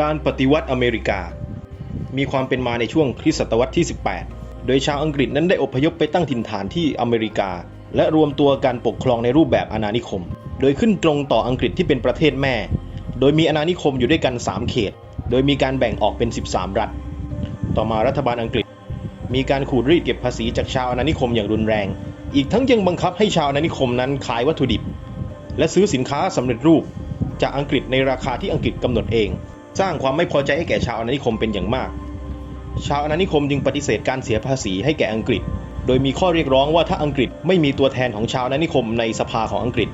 การปฏิวัติอเมริกา มีความเป็นมาในช่วงคริสตศตวรรษที่ 18 โดยชาวอังกฤษนั้นได้อพยพไปตั้งถิ่นฐานที่อเมริกา และรวมตัวการปกครองในรูปแบบอาณานิคม โดยขึ้นตรงต่ออังกฤษที่เป็นประเทศแม่ โดยมีอาณานิคมอยู่ด้วยกัน 3 เขต โดยมีการแบ่งออกเป็น 13 รัฐ ต่อมารัฐบาลอังกฤษ มีการขูดรีดเก็บภาษีจากชาวอาณานิคมอย่างรุนแรง อีกทั้งยังบังคับให้ชาวอาณานิคมนั้นขายวัตถุดิบ และซื้อสินค้าสำเร็จรูปจากอังกฤษในราคาที่อังกฤษกำหนดเอง สร้างความไม่พอใจให้แก่ชาวอาณานิคมเป็นอย่างมาก ชาวอาณานิคมจึงปฏิเสธการเสียภาษีให้แก่อังกฤษ โดยมีข้อเรียกร้องว่าถ้าอังกฤษไม่มีตัวแทนของชาวอาณานิคมในสภาของอังกฤษ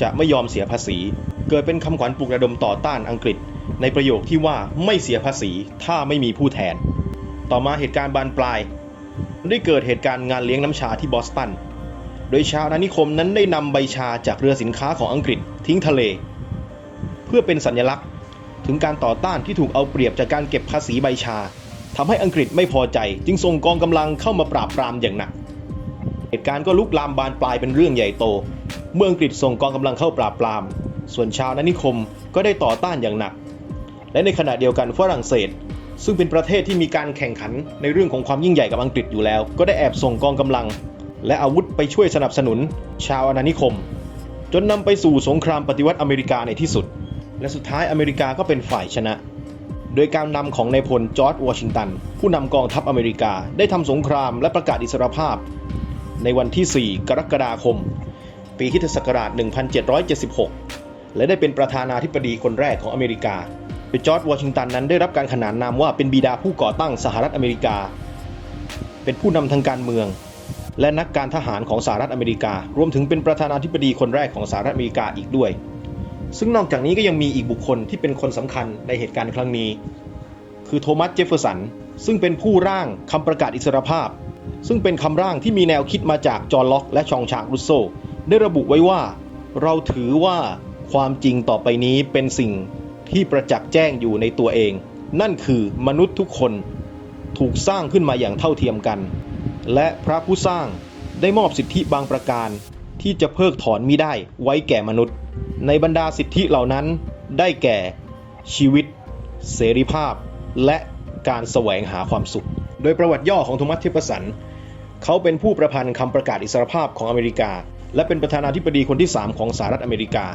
จะไม่ยอมเสียภาษี เกิดเป็นคำขวัญปลุกระดมต่อต้านอังกฤษ ในประโยคที่ว่าไม่เสียภาษีถ้าไม่มีผู้แทน ต่อมาเหตุการณ์บานปลาย ได้เกิดเหตุการณ์งานเลี้ยงน้ำชาที่บอสตันโดยชาวอาณานิคมนั้นได้นำใบชาจากเรือสินค้าของอังกฤษทิ้งทะเล เพื่อเป็นสัญลักษณ์ ถึงการต่อต้านที่ถูกเอาเปรียบจากการเก็บภาษีใบชาทำให้อังกฤษไม่พอใจ จึงส่งกองกำลังเข้ามาปราบปรามอย่างหนัก เหตุการณ์ก็ลุกลามบานปลายเป็นเรื่องใหญ่โต เมื่ออังกฤษส่งกองกำลังเข้าปราบปราม ส่วนชาวอานิคมก็ได้ต่อต้านอย่างหนัก และในขณะเดียวกันฝรั่งเศส ซึ่งเป็นประเทศที่มีการแข่งขันในเรื่องของความยิ่งใหญ่กับอังกฤษอยู่แล้ว ก็ได้แอบส่งกองกำลัง และอาวุธไปช่วยสนับสนุน ชาวอาณานิคม จนนำไปสู่สงครามปฏิวัติอเมริกาในที่สุด และสุดท้ายอเมริกาก็เป็นฝ่ายชนะ โดยการนำของนายพลจอร์จวอชิงตัน ผู้นำกองทัพอเมริกาได้ทำสงครามและประกาศอิสรภาพ ในวันที่ 4 กรกฎาคม ปีคริสตศักราช 1776 และได้เป็นประธานาธิบดีคนแรกของอเมริกา โดยจอร์จวอชิงตันนั้นได้รับการขนานนามว่าเป็นบิดาผู้ก่อตั้งสหรัฐอเมริกา เป็นผู้นำทางการเมืองและนักการทหารของสหรัฐอเมริกา รวมถึงเป็นประธานาธิบดีคนแรกของสหรัฐอเมริกาอีกด้วย ซึ่งนอกจากนี้ก็ยังมีอีกบุคคลที่เป็นคนสำคัญในเหตุการณ์ครั้งนี้ คือโทมัสเจฟเฟอร์สัน ซึ่งเป็นผู้ร่างคำประกาศอิสรภาพ ซึ่งเป็นคำร่างที่มีแนวคิดมาจากจอห์นล็อกและชองชางรุสโซ ได้ระบุไว้ว่า เราถือว่าความจริงต่อไปนี้เป็นสิ่งที่ประจักษ์แจ้งอยู่ในตัวเอง นั่นคือมนุษย์ทุกคนถูกสร้างขึ้นมาอย่างเท่าเทียมกัน และพระผู้สร้างได้มอบสิทธิบางประการที่จะเพิกถอนมิได้ไว้แก่มนุษย์ ในบรรดาสิทธิเหล่านั้นได้แก่ชีวิต เสรีภาพ และการแสวงหาความสุข โดยประวัติย่อของโทมัสเทฟเฟอร์สัน เขาเป็นผู้ประพันธ์คำประกาศอิสรภาพของอเมริกา และเป็นประธานาธิบดีคนที่ 3 ของสหรัฐอเมริกา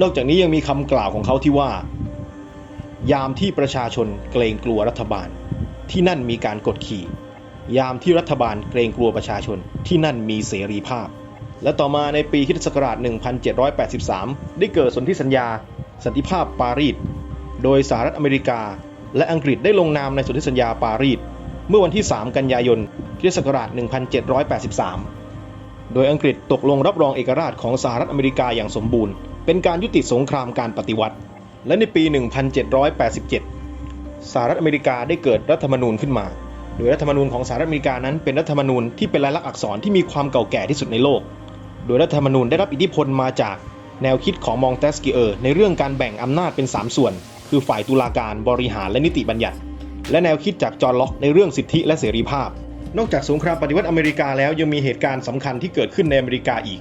นอกจากนี้ยังมีคำกล่าวของเขาที่ว่า ยามที่ประชาชนเกรงกลัวรัฐบาล ที่นั่นมีการกดขี่ ยามที่รัฐบาลเกรงกลัวประชาชนที่นั่นมีเสรีภาพ และต่อมาในปีคริสตศักราช1783 ได้เกิดสนธิสัญญา สันติภาพปารีส โดยสหรัฐอเมริกา และอังกฤษได้ลงนามในสนธิสัญญาปารีสเมื่อวันที่ 3 กันยายนคริสตศักราช1783 โดยอังกฤษตกลงรับรองเอกราชของสหรัฐอเมริกาอย่างสมบูรณ์ เป็นการยุติสงครามการปฏิวัติ และในปี 1787 สหรัฐอเมริกาได้เกิดรัฐธรรมนูญขึ้นมา โดยรัฐธรรมนูญของสหรัฐอเมริกานั้นเป็นรัฐธรรมนูญที่เป็นลายลักษณ์อักษรที่มีความเก่าแก่ที่สุดในโลก โดยรัฐธรรมนูญได้รับอิทธิพลมาจากแนวคิดของมองเตสกิเออร์ในเรื่องการแบ่งอำนาจเป็น 3 ส่วน คือฝ่ายตุลาการบริหารและนิติบัญญัติ และแนวคิดจากจอห์นล็อกในเรื่องสิทธิและเสรีภาพ นอกจากสงครามปฏิวัติอเมริกาแล้วยังมีเหตุการณ์สำคัญที่เกิดขึ้นในอเมริกาอีก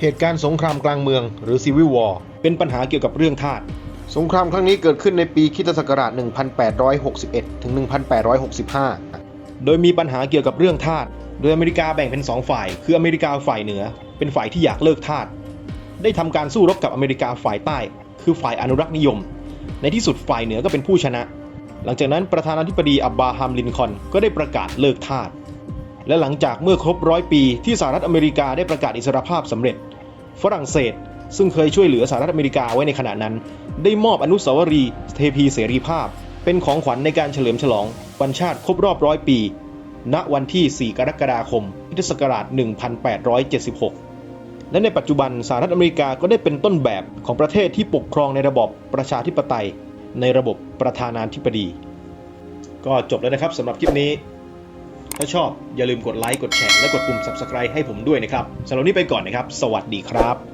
เหตุการณ์สงครามกลางเมือง หรือ Civil War เป็นปัญหาเกี่ยวกับเรื่องทาสสงครามครั้งนี้เกิดขึ้นในปีคริสตศักราช 1861 ถึง 1865 โดยมีปัญหาเกี่ยวกับเรื่องทาส โดยอเมริกาแบ่งเป็น 2 ฝ่าย คืออเมริกาฝ่ายเหนือ เป็นฝ่ายที่อยากเลิกทาสได้ทำการสู้รบกับอเมริกาฝ่ายใต้ คือฝ่ายอนุรักษ์นิยม ในที่สุดฝ่ายเหนือก็เป็นผู้ชนะ หลังจากนั้นประธานาธิบดีอับบราฮัมลินคอนก็ได้ประกาศเลิกทาสและหลังจากเมื่อครบร้อยปีที่สหรัฐอเมริกาได้ประกาศอิสรภาพสำเร็จ ฝรั่งเศส ซึ่งเคยช่วยเหลือสหรัฐอเมริกาไว้ในขณะนั้น ได้มอบอนุสาวรีย์เทพีเสรีภาพ เป็นของขวัญในการเฉลิมฉลองวันชาติครบรอบร้อยปี ณวันที่ 4 กรกฎาคมพุทธศักราช 1876 และในปัจจุบันสหรัฐอเมริกาก็ได้เป็นต้นแบบของประเทศที่ปกครองในระบบประชาธิปไตย ในระบบประธานาธิบดี ก็จบแล้วนะครับสำหรับคลิปนี้ ถ้าชอบอย่าลืมกดไลค์กดแชร์และกดปุ่ม subscribe ให้ผมด้วยนะครับสำหรับนี้ไปก่อนนะครับ สวัสดีครับ